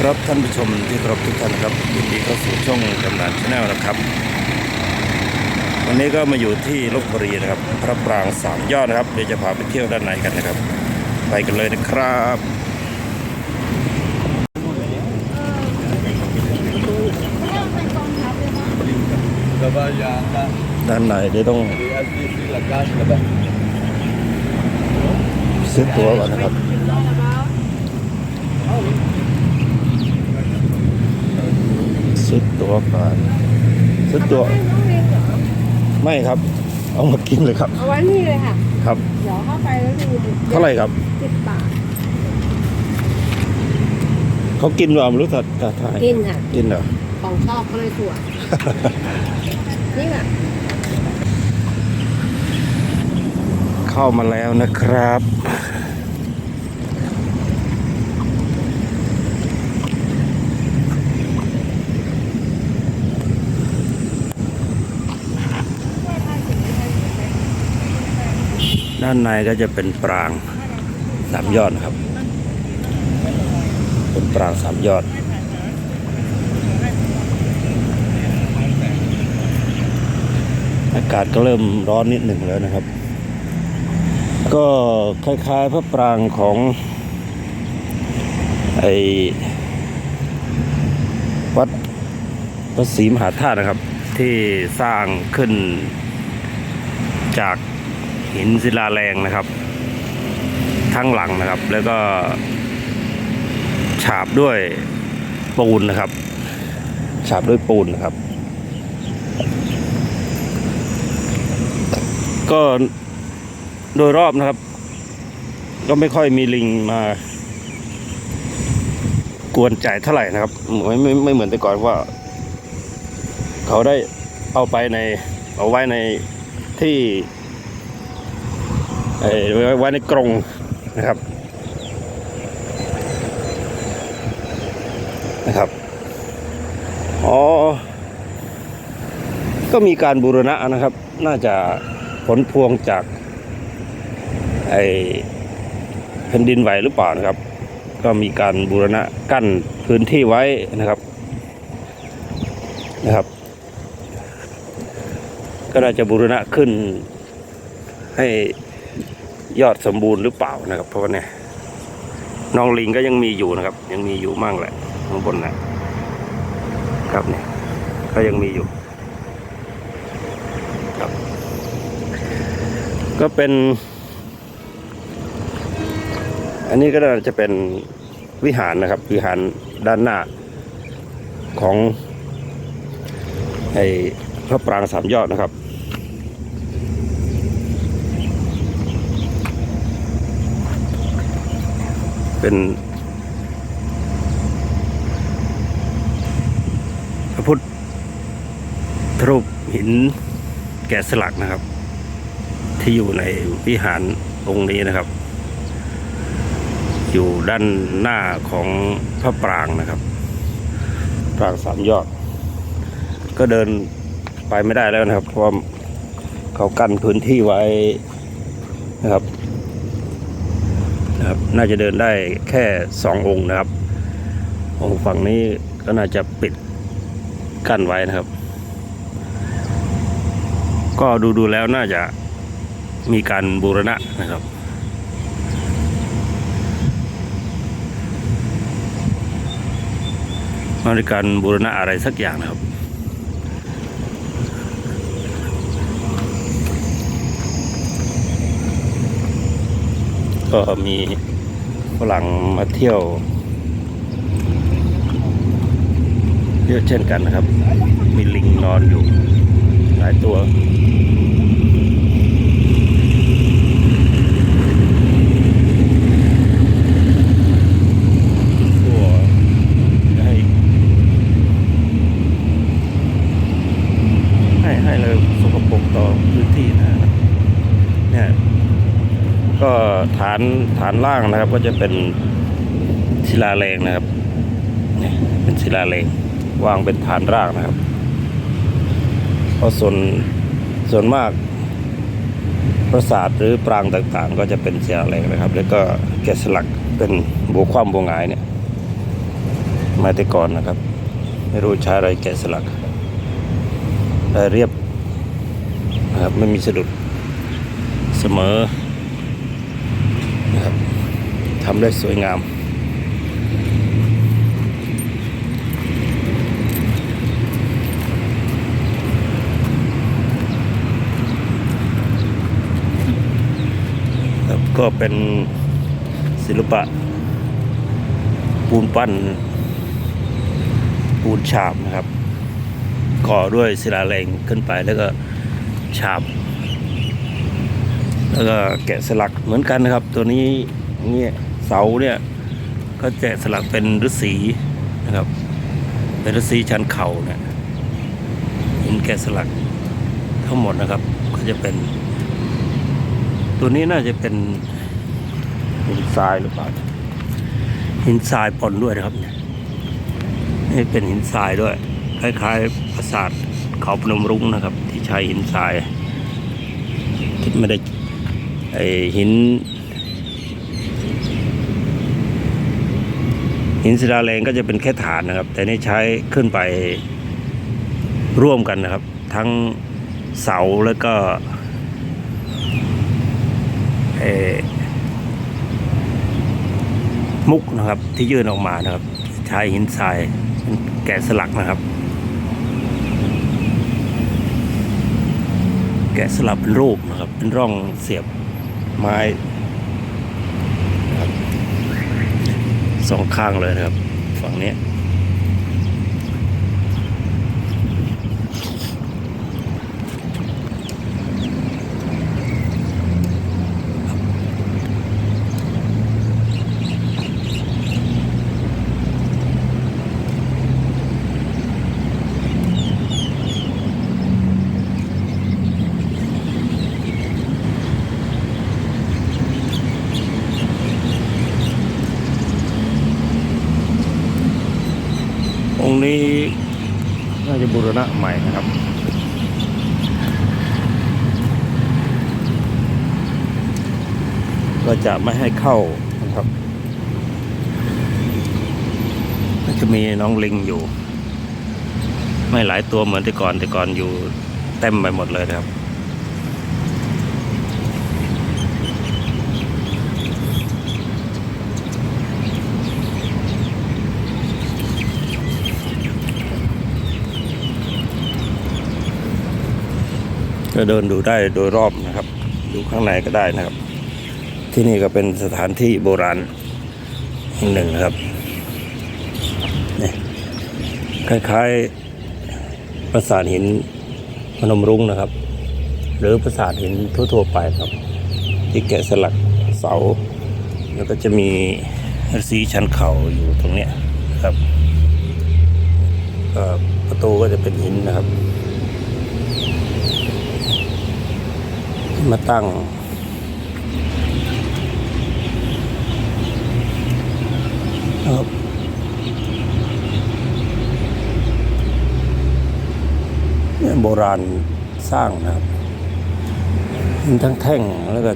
ครับท่านผู้ชมที่เคารพทุกท่านครับยินดีเข้าสู่ช่องกำนันชาแนลนะครับ วันนี้ก็มาอยู่ที่ลบบุรีนะครับ พระปรางสามยอดนะครับเดี๋ยวจะพาไปเที่ยวด้านในกันนะครับ ไปกันเลยนะครับด้านในเดี๋ยวต้องซื้อตั๋วก่อนนะครับ ซื้อตั๋วก่อนซื้อตั๋วไม่ครับ เอามากินเลยครับ เอาไว้นี่เลยค่ะ ครับ เดี๋ยวเข้าไปแล้วดูเท่าไหร่ครับสิบบาทเขากินหรือเปล่าไม่รู้สัตว์ถ่ายกินค่ะ กินเหรอ ของชอบก็เลยถั่วนี่ค่ะเข้ามาแล้วนะครับ ด้านในก็จะเป็นปรางสามยอดนะครับ เป็นปรางสามยอด อากาศก็เริ่มร้อนนิดหนึ่งแล้วนะครับ ก็คล้ายๆพระปรางของไอวัดพระศรีมหาธาตุนะครับ ที่สร้างขึ้นจาก หินศิลาแรงนะครับ ทั้งหลังนะครับ แล้วก็ ฉาบด้วยปูนนะครับ ฉาบด้วยปูนนะครับ ก็โดยรอบนะครับ ก็ไม่ค่อยมีลิงมากวนใจเท่าไหร่นะครับไม่ไม่ไม่เหมือนแต่ก่อนว่า เขาได้เอาไปในเอาไว้ในที่ ไว้ว้ในกรงนะครับนะครับอ๋อก็มีการบูรณะนะครับ น่าจะผลพวงจากไอแผ่นดินไหวหรือเปล่านะครับ ก็มีการบูรณะกั้นพื้นที่ไว้นะครับนะครับ ก็น่าจะบูรณะขึ้นให้ ยอดสมบูรณ์หรือเปล่านะครับ เพราะว่าเนี่ยน้องลิงก็ยังมีอยู่นะครับ ยังมีอยู่มั่งแหละข้างบนนะครับเนี่ยก็ยังมีอยู่ครับ ก็เป็น อันนี้ก็น่าจะเป็นวิหารนะครับ วิหารด้านหน้าของไอ้พระปรางสามยอดนะครับ เป็นพระพุทธรูปหินแกะสลักนะครับ ที่อยู่ในวิหารองค์นี้นะครับ อยู่ด้านหน้าของพระปรางนะครับปรางสามยอด ก็เดินไปไม่ได้แล้วนะครับ เพราะเขากั้นพื้นที่ไว้นะครับ นะครับ น่าจะเดินได้แค่สององค์นะครับ องค์ฝั่งนี้ก็น่าจะปิดกั้นไว้นะครับ ก็ดูดูแล้วน่าจะมีการบูรณะนะครับมาในการบูรณะอะไรสักอย่างนะครับ ก็มีฝรั่งมาเที่ยวเยอะเช่นกันนะครับ มีลิงนอนอยู่หลายตัวตัวให้ให้ให้เลยสกปรกต่อพื้นที่นะครับเนี่ยก็ฐานฐานล่างนะครับ ก็จะเป็นศิลาแรงนะครับเนี่เป็นศิลาแรงวางเป็นฐานรากนะครับเพราะส่วนส่วนมากปราสาทหรือปรางต่างๆ ก็จะเป็นศิลาแรงนะครับ แล้วก็แกะสลักเป็นบัวคว่ำบัวหงายเนี่ยมาแต่ก่อนนะครับ ไม่รู้ใช้อะไรแกะสลักเรียบนะครับไม่มีสะดุดเสมอ นะครับทำได้สวยงามครับก็เป็นศิลปะ ปูนปั้น ปูนฉาบนะครับ ก่อด้วยศิลาแรงขึ้นไปแล้วก็ฉาบ แล้วก็แกะสลักเหมือนกันนะครับ ตัวนี้เนี่ยเสาเนี่ยก็แกะสลักเป็นฤาษีนะครับ เป็นฤาษีชันเข่าเนี่ยหินแกะสลักทั้งหมดนะครับ ก็จะเป็น ตัวนี้น่าจะเป็นหินทรายหรือเปล่าหินทรายปนด้วยนะครับเนี่ยนี่เป็นหินทรายด้วย คล้ายๆปราสาทเขาพนมรุ้งนะครับ ที่ใช้หินทรายที่ไม่ได้ ไอหิน หินศิลาแรงก็จะเป็นแค่ฐานนะครับ แต่นี่ใช้ขึ้นไปร่วมกันนะครับ ทั้งเสาแล้วก็เอ่อมุกนะครับที่ยื่นออกมานะครับ ใช้หินทรายแกะสลักนะครับ แกะสลักเป็นรูปนะครับ เป็นร่องเสียบ ไม้สองข้างเลยนะครับ ฝั่งนี้ องค์นี้น่าจะบู รณะใหม่นะครับ ก็จะไม่ให้เข้านะครับ ก็จะมีน้องลิงอยู่ ไม่หลายตัวเหมือนแต่ก่อนแต่ก่อนอยู่เต็มไปหมดเลยนะครับ ก็เดินดูได้โดยรอบนะครับ ดูข้างในก็ได้นะครับ ที่นี่ก็เป็นสถานที่โบราณแห่งหนึ่งนะครับนี่คล้ายๆปราสาทหินพนมรุ้งนะครับ หรือปราสาทหินทั่วๆไปครับ ที่แกะสลักเสา แล้วก็จะมีฤาษีชันเข่าอยู่ตรงเนี้ยครับประตูก็จะเป็นหินนะครับ มาตั้ง ครับเนี่ยโบราณสร้างนะครับมีทั้งแท่งแล้วก็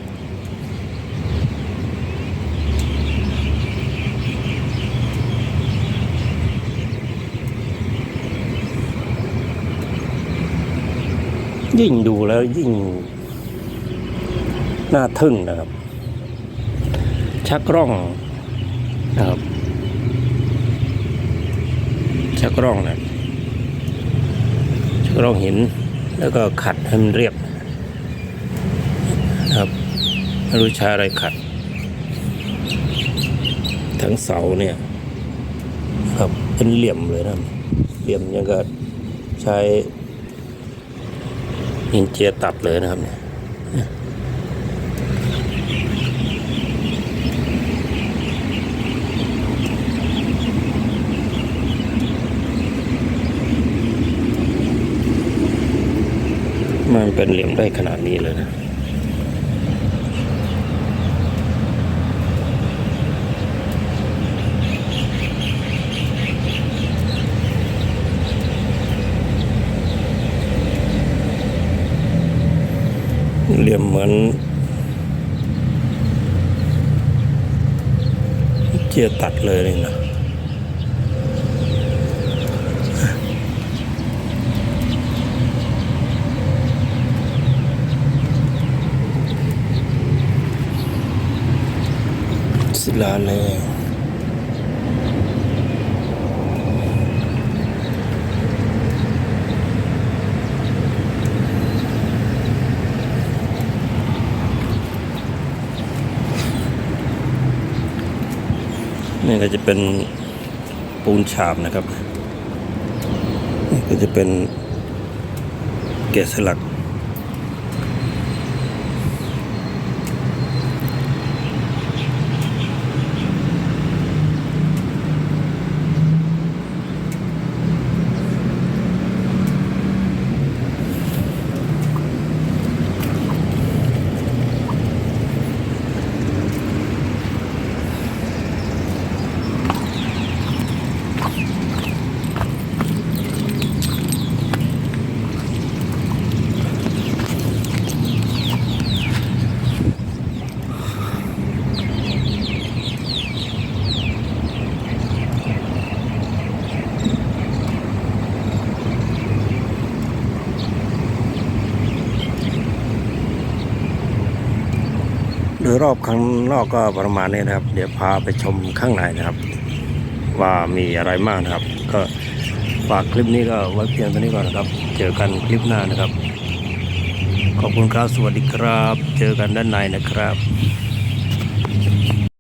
ยิ่งดูแล้วยิ่ง น่าทึ่งนะครับ ชักร่องนะครับ ชักร่องนะชักร่องหิน แล้วก็ขัดให้มันเรียบนะครับไม่รู้ใช้อะไรขัด ทั้งเสาเนี่ยครับเป็นเหลี่ยมเลยนะเหลี่ยมยังก็ใช้หินเจียตัดเลยนะครับเนี่ย มันเป็นเหลี่ยมได้ขนาดนี้เลยนะเหลี่ยมเหมือนเจียตัดเลยนี่นะ ศิลาแรงนี่ก็จะเป็นปูนฉาบนะครับ นี่ก็จะเป็นแกะสลัก โดยรอบข้างนอกก็ประมาณนี้นะครับ เดี๋ยวพาไปชมข้างในนะครับ ว่ามีอะไรมากนะครับ ก็ฝากคลิปนี้ก็ไว้เพียงเท่านี้ก่อนนะครับ เจอกันคลิปหน้านะครับ ขอบคุณครับ สวัสดีครับ เจอกันด้านในนะครับ